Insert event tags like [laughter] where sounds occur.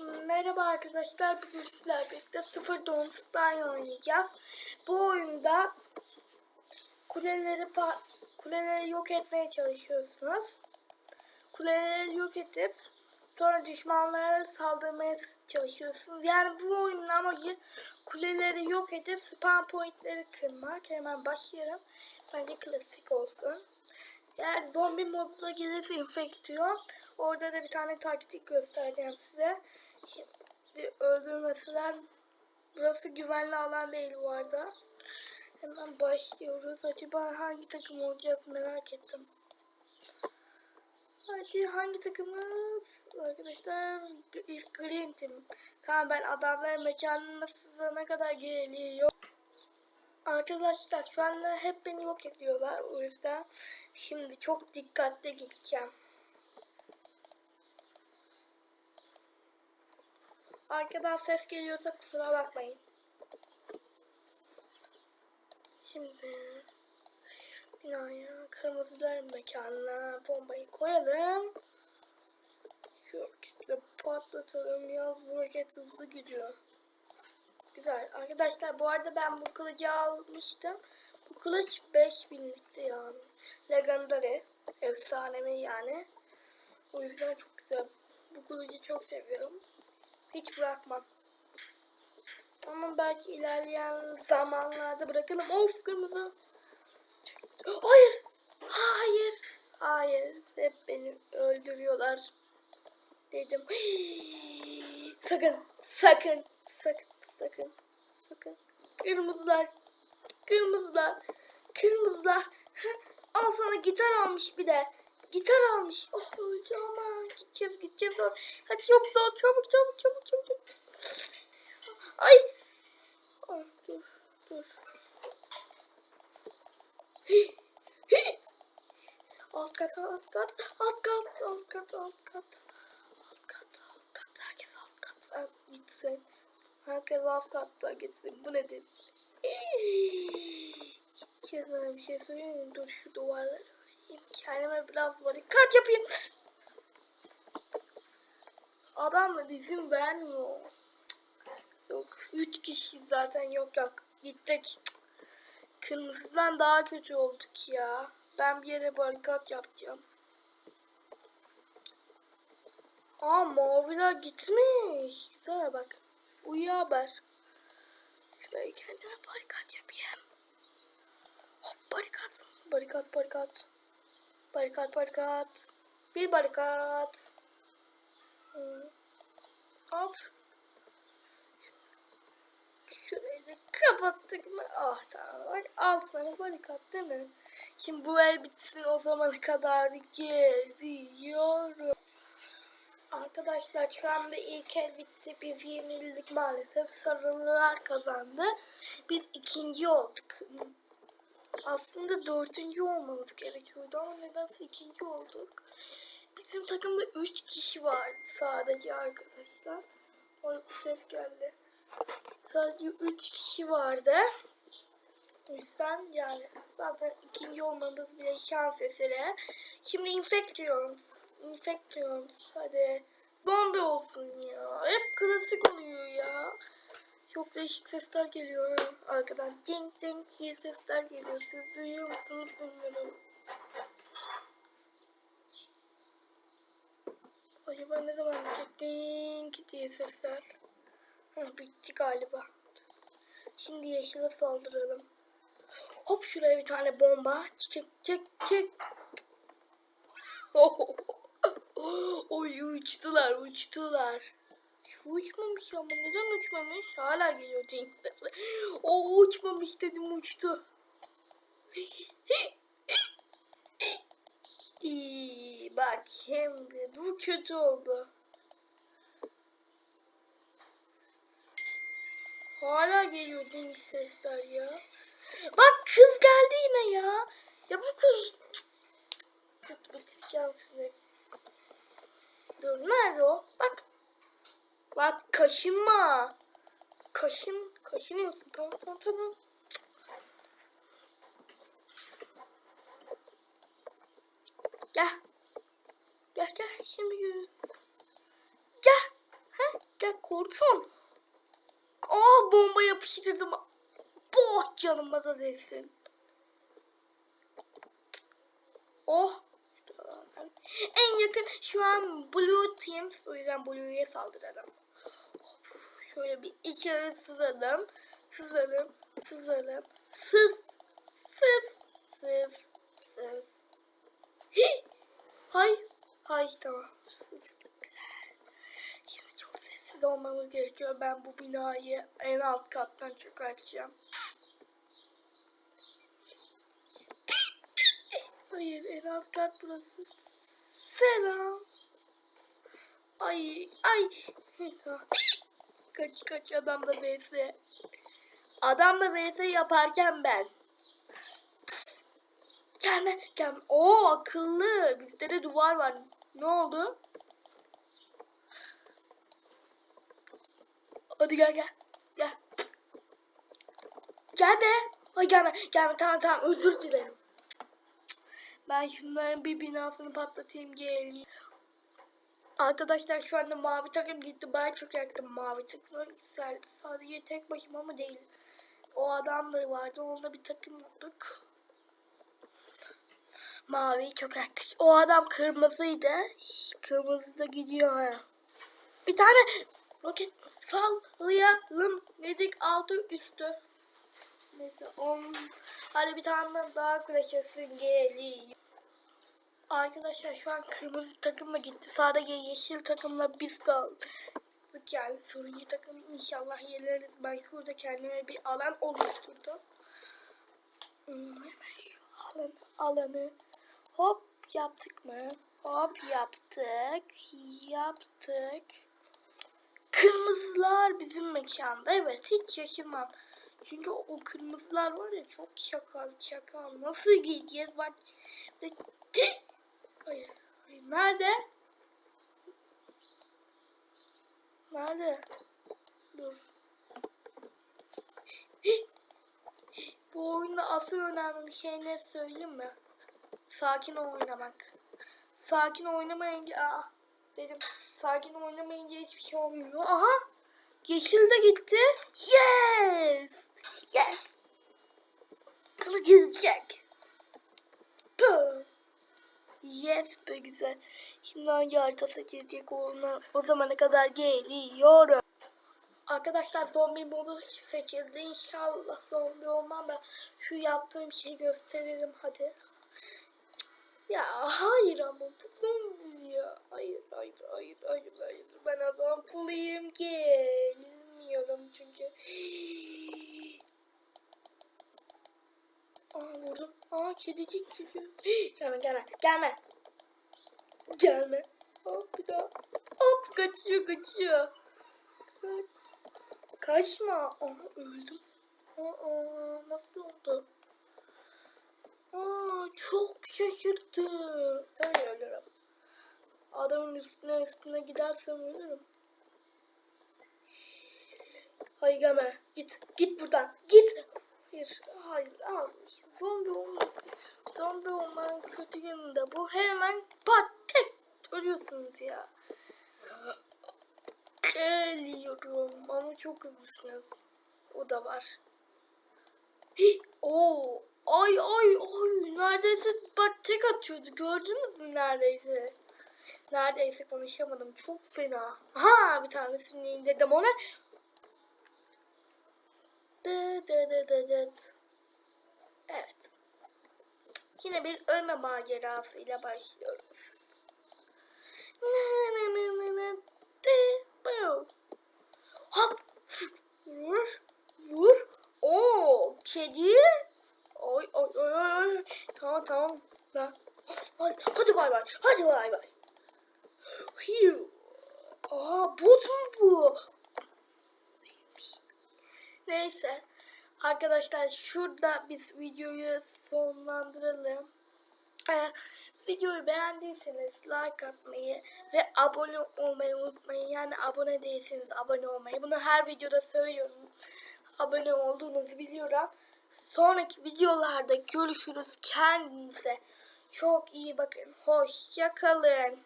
Merhaba arkadaşlar. Bugün sizlerle birlikte Super Dawn Spy oynayacağız. Bu oyunda kuleleri kuleleri yok etmeye çalışıyorsunuz. Kuleleri yok edip sonra düşmanlara saldırmaya çalışıyorsunuz. Yani bu oyunun amacı kuleleri yok edip spam pointleri kırmak. Hemen başlayalım. Bence klasik olsun. Eğer zombi moduna gelirse infeksiyon orada da bir tane taktik göstereceğim size. Şimdi öldürmesinden burası güvenli alan değil bu arada. Hemen başlıyoruz. Acaba hangi takım olacağız merak ettim. Hadi hangi takımız? Arkadaşlar G- Green Team. Tamam ben adamların mekanına sızana kadar geliyor. Arkadaşlar şu anda hep beni yok ediyorlar. O yüzden şimdi çok dikkatli gideceğim. Arkadan ses geliyorsa kusura bakmayın. Şimdi binaya kırmızılar mekanına bombayı koyalım. Şu roketle patlatalım. Yaz bu roket hızlı gidiyor. Güzel. Arkadaşlar bu arada ben bu kılıcı almıştım. Bu kılıç 5000'likti yani. Legendary. Efsanevi yani. O yüzden çok güzel. Bu kılıcı çok seviyorum. Hiç bırakmam. Ama belki ilerleyen zamanlarda bırakalım. Of kırmızı. Hayır. Hayır. Hayır. Hep beni öldürüyorlar. Dedim. [gasps] Sakın. Sakın. Sakın. Sakın. Sakın. Kırmızılar. Kırmızılar. Kırmızılar. Al sana gitar almış bir de. Gitar almış. Oh ama. Gideceğiz gideceğiz. Hadi çabuk ol çabuk çabuk çabuk çabuk. Ay. Ay dur dur. Hi. Alt kat alt kat alt kat alt kat alt kat. Alt kat alt kat. Herkes alt kattan gitsin. Herkes alt katta gitsin. Bu nedir? Gideceğiz bir şey söyleyeyim? Dur şu duvarları. Kendime biraz barikat yapayım. Adam da izin vermiyor. Yok. Üç kişi zaten yok yok. Gittik. Kırmızıdan daha kötü olduk ya. Ben bir yere barikat yapacağım. Aa maviler gitmiş. Güzel bak. Uyu haber. Şuraya kendime barikat yapayım. Hop barikat. Barikat barikat. Barikat barikat. Bir barikat. Hop. Şurayı da kapattık mı? Ah tamam. Bak al sana barikat değil mi? Şimdi bu el bitsin o zamana kadar geziyorum. Arkadaşlar şu anda ilk el bitti. Biz yenildik maalesef. Sarılılar kazandı. Biz ikinci olduk. Aslında dördüncü olmamız gerekiyordu ama nedense ikinci olduk. Bizim takımda üç kişi vardı sadece arkadaşlar. O ses geldi. Sadece üç kişi vardı. O yüzden yani zaten ikinci olmamız bile şans eseri. Şimdi infektiyoruz. Infektiyoruz. Hadi. Zombi olsun ya. Hep klasik oluyor ya. Çok değişik sesler geliyor arkadan. Ding ding diye sesler geliyor. Siz duyuyor musunuz bilmiyorum. Acaba ne zaman bitecek? Ding diye sesler. Ha, bitti galiba. Şimdi yeşile saldıralım. Hop şuraya bir tane bomba. Çek çek çek. [laughs] Oy uçtular uçtular. Uçmamış ama neden uçmamış? Hala geliyor James. O uçmamış dedim uçtu. [laughs] İyi, bak şimdi bu kötü oldu. Hala geliyor ding sesler ya. Bak kız geldi yine ya. Ya bu kız. Tut bitireceğim sizi. Dur nerede o? Bak. Bak kaşınma. Kaşın. Kaşınıyorsun. Tamam tamam tamam. Gel. Gel gel. Şimdi görürüz. Gel. Ha? Gel korksun. Aa bomba yapıştırdım. Boh canıma da değsin. Oh. En yakın şu an Blue Teams. O yüzden Blue'ya saldıralım. Şöyle bir içeri sızalım. Sızalım. Sızalım. Sız. Sız. Sız. Sız. Hi. Hay. Hay tamam. Güzel. Şimdi çok sessiz olmamız gerekiyor. Ben bu binayı en alt kattan çökerteceğim. Hayır en alt kat burası. Selam. Ay ay. kaç kaç adamla vs. Adamla vs yaparken ben. Gelme gelme. Oo akıllı. Bizde de duvar var. Ne oldu? Hadi gel gel. Gel. Gel be. Ay gelme. Gelme tamam tamam özür dilerim. Ben şunların bir binasını patlatayım geleyim. Arkadaşlar şu anda mavi takım gitti. Ben çok yaktım mavi takımı. Güzel. Sadece tek başıma mı değil. O adam da vardı. Onunla bir takım olduk. Maviyi çökerttik. O adam kırmızıydı. Kırmızı da gidiyor ha. Bir tane roket sallayalım dedik altı üstü. Neyse on. Hadi bir tane daha kuracaksın geliyor. Arkadaşlar şu an kırmızı takımla gitti. Sadece yeşil takımla biz kaldık. Yani turuncu takım inşallah yeneriz. Ben şurada kendime bir alan oluşturdum. Hmm, hemen şu alanı, alanı hop yaptık mı? Hop yaptık. Yaptık. Kırmızılar bizim mekanda. Evet hiç şaşırmam. Çünkü o kırmızılar var ya çok şakal şakal. Nasıl gideceğiz? Bak. Hayır. Nerede? Nerede? Dur. Bu oyunda asıl önemli şey ne söyleyeyim mi? Sakin oynamak. Sakin oynamayınca aa, dedim. Sakin oynamayınca hiçbir şey olmuyor. Aha! Yeşil de gitti. Yes! Yes! Kılıç gidecek. Yes be güzel. Şimdi hangi harita seçilecek ona o zamana kadar geliyorum. Arkadaşlar zombi modu seçildi. İnşallah zombi olmam ben. Şu yaptığım şeyi gösteririm hadi. Ya hayır ama bu ya. Hayır hayır hayır hayır hayır. Ben adam bulayım gelmiyorum çünkü. Aa vurdum. Aa kedicik geliyor. Gelme gelme gelme. Gelme. Hop bir daha. Hop kaçıyor kaçıyor. Kaç. Kaçma. Aa öldüm. Aa nasıl oldu? Çok şaşırdım. Tabii ölürüm. Adamın üstüne üstüne gidersem ölürüm. Hayır gelme. Git. Git buradan. Git. Hayır. Hayır. Al. Zombi olma. Zombi olmanın kötü yanı da bu. Hemen pat tek ölüyorsunuz ya. Geliyorum ama çok hızlısınız. O da var. Hii, Oo. Ay ay ay neredeyse bak tek atıyordu gördünüz mü neredeyse. Neredeyse konuşamadım çok fena. Ha bir tanesini indirdim ona. Dı dı dı dı dı. Evet. Yine bir ölme başlıyoruz. Nı dı bu. Hop. Vur. Vur. Oo, kedi. Ay ay ay ay. Tamam tamam. Ben. Hadi bay bay. Hadi bay bay. Hiu. Aa bot mu bu? Neyse. Arkadaşlar şurada biz videoyu sonlandıralım. Ee, videoyu beğendiyseniz like atmayı ve abone olmayı unutmayın. Yani abone değilseniz abone olmayı. Bunu her videoda söylüyorum. Abone olduğunuzu biliyorum. Sonraki videolarda görüşürüz. Kendinize çok iyi bakın. Hoşça kalın.